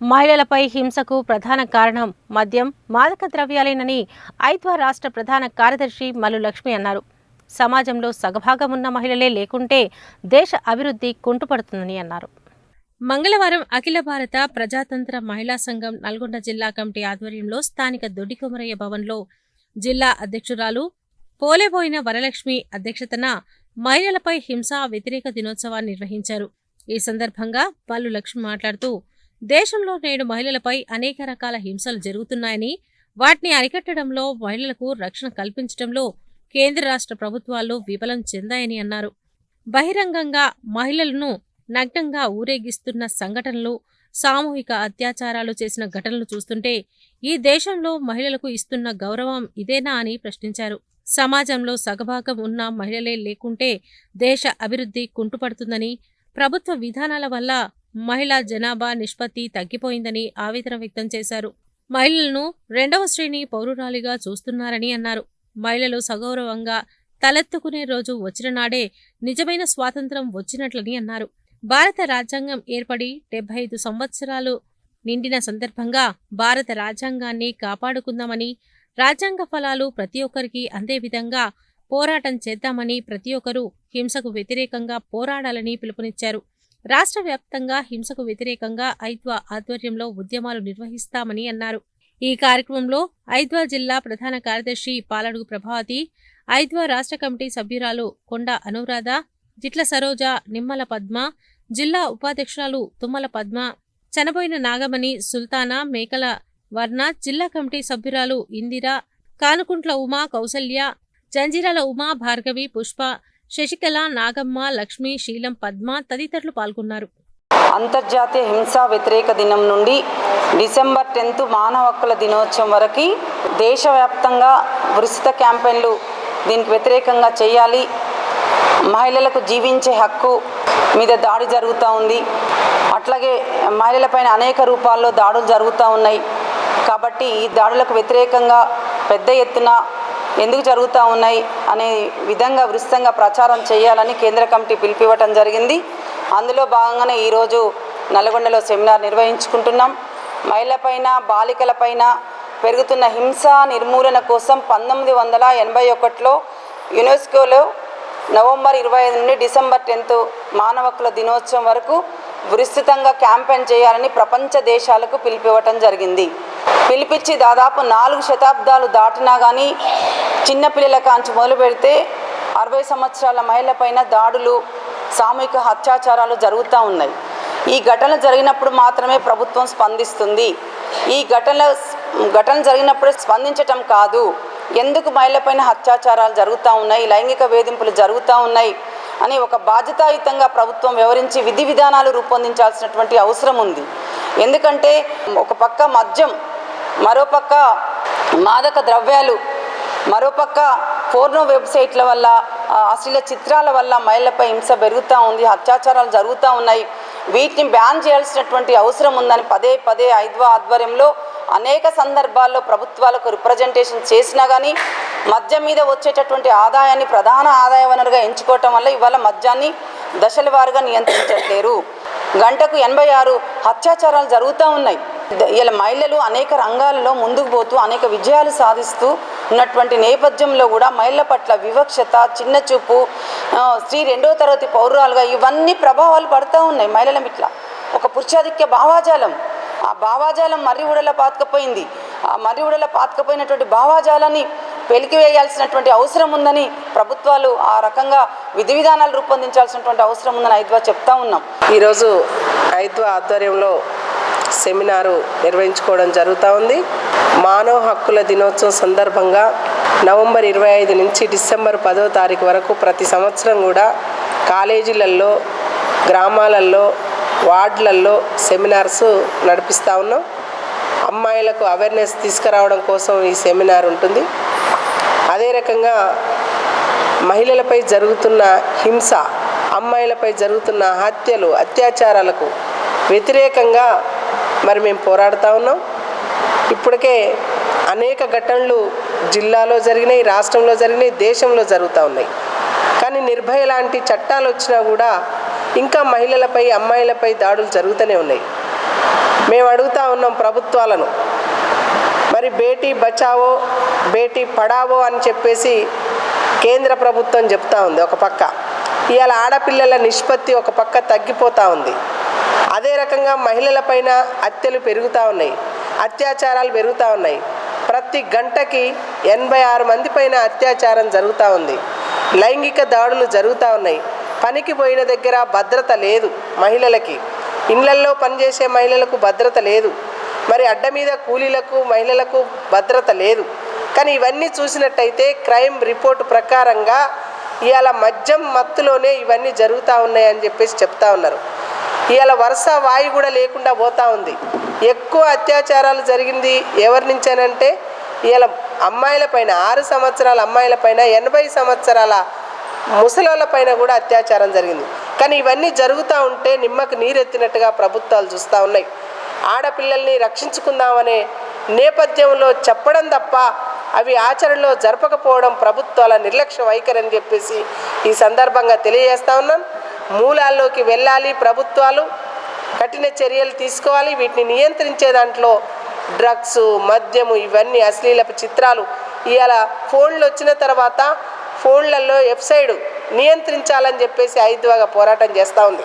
మహిళలపై హింసకు ప్రధాన కారణం మద్యం మాదక ద్రవ్యాలేనని ఐద్వా రాష్ట్ర ప్రధాన కార్యదర్శి మల్లు లక్ష్మి అన్నారు. సమాజంలో సగభాగం ఉన్న మహిళలే లేకుంటే దేశ అభివృద్ధి కుంటుపడుతుందని అన్నారు. మంగళవారం అఖిల భారత ప్రజాతంత్ర మహిళా సంఘం నల్గొండ జిల్లా కమిటీ ఆధ్వర్యంలో స్థానిక దొడ్డికొమరయ్య భవన్లో జిల్లా అధ్యక్షురాలు పోలేబోయిన వరలక్ష్మి అధ్యక్షతన మహిళలపై హింసా వ్యతిరేక దినోత్సవాన్ని నిర్వహించారు. ఈ సందర్భంగా పల్లు లక్ష్మి మాట్లాడుతూ దేశంలో నేడు మహిళలపై అనేక రకాల హింసలు జరుగుతున్నాయని వాటిని అరికట్టడంలో మహిళలకు రక్షణ కల్పించడంలో కేంద్ర రాష్ట్ర ప్రభుత్వాలు విఫలం చెందాయని అన్నారు. బహిరంగంగా మహిళలను నగ్నంగా ఊరేగిస్తున్న సంఘటనలు సామూహిక అత్యాచారాలు చేసిన ఘటనలు చూస్తుంటే ఈ దేశంలో మహిళలకు ఇస్తున్న గౌరవం ఇదేనా అని ప్రశ్నించారు. సమాజంలో సగభాగం ఉన్న మహిళలే లేకుంటే దేశ అభివృద్ధి కుంటుపడుతుందని ప్రభుత్వ విధానాల వల్ల మహిళా జనాభా నిష్పత్తి తగ్గిపోయిందని ఆవేదన వ్యక్తం చేశారు. మహిళలను రెండవ శ్రేణి పౌరురాలిగా చూస్తున్నారని అన్నారు. మహిళలు సగౌరవంగా తలెత్తుకునే రోజు వచ్చిన నాడే నిజమైన స్వాతంత్రం వచ్చినట్లని అన్నారు. భారత రాజ్యాంగం ఏర్పడి డెబ్బై ఐదు సంవత్సరాలు నిండిన సందర్భంగా భారత రాజ్యాంగాన్ని కాపాడుకుందామని రాజ్యాంగ ఫలాలు ప్రతి ఒక్కరికి అందే విధంగా పోరాటం చేద్దామని ప్రతి ఒక్కరూ హింసకు వ్యతిరేకంగా పోరాడాలని పిలుపునిచ్చారు. రాష్ట్ర వ్యాప్తంగా హింసకు వ్యతిరేకంగా ఐద్వా ఆధ్వర్యంలో ఉద్యమాలు నిర్వహిస్తామని అన్నారు. ఈ కార్యక్రమంలో ఐద్వా జిల్లా ప్రధాన కార్యదర్శి పాలడుగు ప్రభావతి ఐద్వా రాష్ట్ర కమిటీ సభ్యురాలు కొండ అనురాధ జిట్ల సరోజ నిమ్మల పద్మ జిల్లా ఉపాధ్యక్షురాలు తుమ్మల పద్మ చనబోయిన నాగమణి సుల్తానా మేకల వర్ణ జిల్లా కమిటీ సభ్యురాలు ఇందిర కానుకుంట్ల ఉమా కౌసల్య జంజీరాల ఉమా భార్గవి పుష్ప శశికళ నాగమ్మ లక్ష్మి శీలం పద్మ తదితరులు పాల్గొన్నారు. అంతర్జాతీయ హింసా వ్యతిరేక దినం నుండి డిసెంబర్ టెన్త్ మానవ హక్కుల దినోత్సవం వరకు దేశవ్యాప్తంగా విస్తృత క్యాంపెయిన్లు దీనికి వ్యతిరేకంగా చేయాలి. మహిళలకు జీవించే హక్కు మీద దాడి జరుగుతూ ఉంది. అట్లాగే మహిళలపైన అనేక రూపాల్లో దాడులు జరుగుతూ ఉన్నాయి. కాబట్టి ఈ దాడులకు వ్యతిరేకంగా పెద్ద ఎత్తున ఎందుకు జరుగుతూ ఉన్నాయి అనే విధంగా విస్తృతంగా ప్రచారం చేయాలని కేంద్ర కమిటీ పిలిపివ్వటం జరిగింది. అందులో భాగంగానే ఈరోజు నల్గొండలో సెమినార్ నిర్వహించుకుంటున్నాం. మహిళలపైన బాలికలపైన పెరుగుతున్న హింస నిర్మూలన కోసం పంతొమ్మిది వందల ఎనభై ఒకటిలో యునెస్కోలో నవంబర్ ఇరవై ఐదు నుండి డిసెంబర్ టెన్త్ మానవ హక్కుల దినోత్సవం వరకు విస్తృతంగా క్యాంపెయిన్ చేయాలని ప్రపంచ దేశాలకు పిలిపివ్వటం జరిగింది. పిలిపించి దాదాపు నాలుగు శతాబ్దాలు దాటినా కానీ చిన్నపిల్లల కాంచి మొదలు పెడితే అరవై సంవత్సరాల మహిళలపైన దాడులు సామూహిక అత్యాచారాలు జరుగుతూ ఉన్నాయి. ఈ ఘటన జరిగినప్పుడు మాత్రమే ప్రభుత్వం స్పందిస్తుంది. ఈ ఘటన ఘటన జరిగినప్పుడు స్పందించటం కాదు. ఎందుకు మహిళపైన అత్యాచారాలు జరుగుతూ ఉన్నాయి లైంగిక వేధింపులు జరుగుతూ ఉన్నాయి అని ఒక బాధ్యతాయుతంగా ప్రభుత్వం వివరించి విధి విధానాలు రూపొందించాల్సినటువంటి అవసరం ఉంది. ఎందుకంటే ఒక పక్క మద్యం మరోపక్క మాదక ద్రవ్యాలు మరోపక్క పోర్నో వెబ్సైట్ల వల్ల అశ్లీల చిత్రాల వల్ల మహిళలపై హింస పెరుగుతూ ఉంది అత్యాచారాలు జరుగుతూ ఉన్నాయి. వీటిని బ్యాన్ చేయాల్సినటువంటి అవసరం ఉందని పదే పదే ఐద్వ ఆధ్వర్యంలో అనేక సందర్భాల్లో ప్రభుత్వాలకు రిప్రజెంటేషన్ చేసినా కానీ మద్యం మీద వచ్చేటటువంటి ఆదాయాన్ని ప్రధాన ఆదాయ వనరుగా ఎంచుకోవటం వల్ల ఇవాళ మద్యాన్ని దశల వారుగా నియంత్రించట్లేరు. గంటకు ఎనభై ఆరు అత్యాచారాలు జరుగుతూ ఉన్నాయి. ఇలా మహిళలు అనేక రంగాల్లో ముందుకు పోతూ అనేక విజయాలు సాధిస్తూ ఉన్నటువంటి నేపథ్యంలో కూడా మహిళల పట్ల వివక్షత చిన్న చూపు స్త్రీ రెండో తరగతి పౌరురాలుగా ఇవన్నీ ప్రభావాలు పడుతూ ఉన్నాయి మహిళల మిట్ల ఒక పురుషాధిక్య భావాజాలం. ఆ భావాజాలం మర్రి ఉడల పాతకపోయింది. ఆ మర్రి ఉడల పాతకపోయినటువంటి భావాజాలాన్ని వెలికివేయాల్సినటువంటి అవసరం ఉందని ప్రభుత్వాలు ఆ రకంగా విధి విధానాలు రూపొందించాల్సినటువంటి అవసరం ఉందని ఐద్వా చెప్తా ఉన్నాం. ఈరోజు ఐద్వా ఆధ్వర్యంలో సెమినారు నిర్వహించుకోవడం జరుగుతూ ఉంది. మానవ హక్కుల దినోత్సవం సందర్భంగా నవంబర్ ఇరవై ఐదు నుంచి డిసెంబర్ పదో తారీఖు వరకు ప్రతి సంవత్సరం కూడా కాలేజీలలో గ్రామాలలో వార్డులలో సెమినార్స్ నడిపిస్తూ ఉన్నాం. అమ్మాయిలకు అవేర్నెస్ తీసుకురావడం కోసం ఈ సెమినార్ ఉంటుంది. అదే రకంగా మహిళలపై జరుగుతున్న హింస అమ్మాయిలపై జరుగుతున్న హత్యలు అత్యాచారాలకు వ్యతిరేకంగా మరి మేము పోరాడుతూ ఉన్నాం. ఇప్పటికే అనేక ఘటనలు జిల్లాలో జరిగినాయి రాష్ట్రంలో జరిగినాయి దేశంలో జరుగుతూ ఉన్నాయి. కానీ నిర్భయ లాంటి చట్టాలు వచ్చినా కూడా ఇంకా మహిళలపై అమ్మాయిలపై దాడులు జరుగుతూనే ఉన్నాయి. మేము అడుగుతా ఉన్నాం ప్రభుత్వాలను. మరి బేటీ బచావో బేటీ పడావో అని చెప్పేసి కేంద్ర ప్రభుత్వం చెప్తా ఉంది ఒక పక్క. ఇవాళ ఆడపిల్లల నిష్పత్తి ఒక పక్క తగ్గిపోతూ ఉంది. అదే రకంగా మహిళలపైన హత్యలు పెరుగుతూ ఉన్నాయి. అత్యాచారాలు పెరుగుతూ ఉన్నాయి. ప్రతి గంటకి ఎనభై ఆరు మంది పైన అత్యాచారం జరుగుతూ ఉంది. లైంగిక దాడులు జరుగుతూ ఉన్నాయి. పనికి పోయిన దగ్గర భద్రత లేదు మహిళలకి. ఇళ్ళల్లో పనిచేసే మహిళలకు భద్రత లేదు. మరి అడ్డ మీద కూలీలకు మహిళలకు భద్రత లేదు. కానీ ఇవన్నీ చూసినట్టయితే క్రైమ్ రిపోర్ట్ ప్రకారంగా ఇవాళ మద్యం మత్తులోనే ఇవన్నీ జరుగుతూ ఉన్నాయని చెప్పేసి చెప్తా ఉన్నారు. ఇవాళ వరుస వాయు కూడా లేకుండా పోతా ఉంది. ఎక్కువ అత్యాచారాలు జరిగింది ఎవరి నుంచేనంటే ఇవాళ అమ్మాయిల పైన ఆరు సంవత్సరాల అమ్మాయిల పైన ఎనభై సంవత్సరాల ముసలోళ్ళ పైన కూడా అత్యాచారం జరిగింది. కానీ ఇవన్నీ జరుగుతూ ఉంటే నిమ్మకు నీరెత్తినట్టుగా ప్రభుత్వాలు చూస్తూ ఉన్నాయి. ఆడపిల్లల్ని రక్షించుకుందామనే నేపథ్యంలో చెప్పడం తప్ప అవి ఆచరణలో జరపకపోవడం ప్రభుత్వాల నిర్లక్ష్య వైఖరి అని చెప్పేసి ఈ సందర్భంగా తెలియజేస్తా ఉన్నాను. మూలాల్లోకి వెళ్ళాలి ప్రభుత్వాలు కఠిన చర్యలు తీసుకోవాలి వీటిని నియంత్రించే దాంట్లో డ్రగ్స్ మద్యము ఇవన్నీ అశ్లీలపు చిత్రాలు. ఇవాళ ఫోన్లు వచ్చిన తర్వాత ఫోన్లలో వెబ్సైడ్ నియంత్రించాలని చెప్పేసి ఐద్వాగా పోరాటం చేస్తూ ఉంది.